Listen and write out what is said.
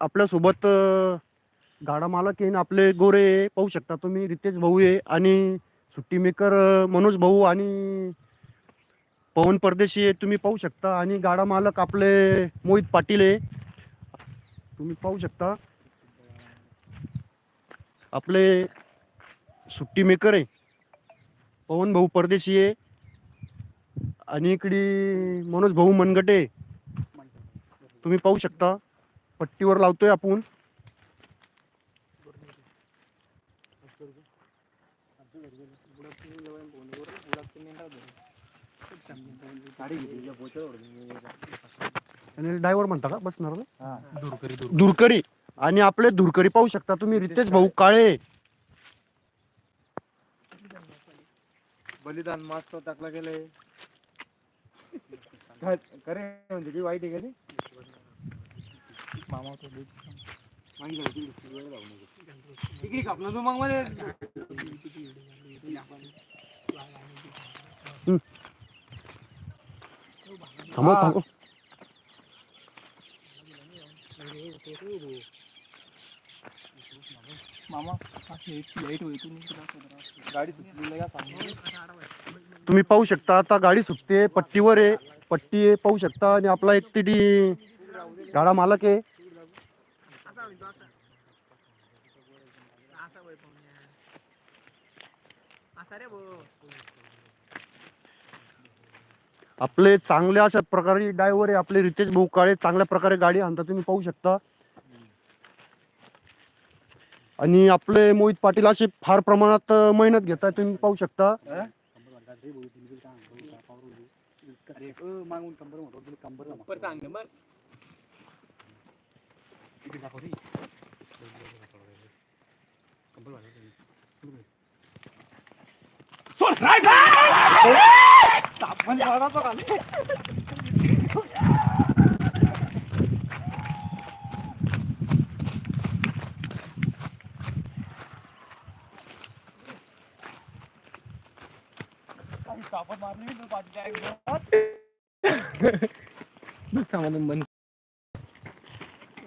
आपल्यासोबत गाडा मालक येईन आपले गोरे पाहू शकता. तुम्ही रितेश भाऊ आहे आणि सुट्टी मेकर मनोज भाऊ आणि पवन परदेशी आहे तुम्ही पाहू शकता. आणि गाडा मालक आपले मोहित पाटील आहे. तुम्ही पाहू शकता. आपले सुट्टी मेकर आहे. पवन भाऊ परदेशी आहे. आणि इकडे मनोज भाऊ मनगटे आहे. तुम्ही पाहू शकता. पट्टीवर लावतोय आपण. आणि ड्रायव्हर म्हणता का? बसणार दुरकरी आणि आपले दुरकरी पाहू शकता तुम्ही. रितेश भाऊ काळे. बलिदान मास्क टाकला गेले करे म्हणजे की वाईट आहे का मामा तो तिकडे कापला तू मग मध्ये थांबव थांबव मामा गाडी तुम्ही पाहू शकता आता गाडी सुटते पट्टीवर आहे पट्टी पाहू शकता आणि आपला एक तिडी गाडा मालक आहे. आपले चांगल्या अशा प्रकारे ड्रायव्हर आहे आपले रितेश भाऊ काळे चांगल्या प्रकारे गाडी आणता तुम्ही पाहू शकता. आणि आपले मोहित पाटील असे फार प्रमाणात मेहनत घेताय तुम्ही पाहू शकता. मागून कंबर Bikin takut sih. Kempel banget ini. Surprise! Tapan jalan apa kali? Tapan marni itu panjang banget. Lu sama temen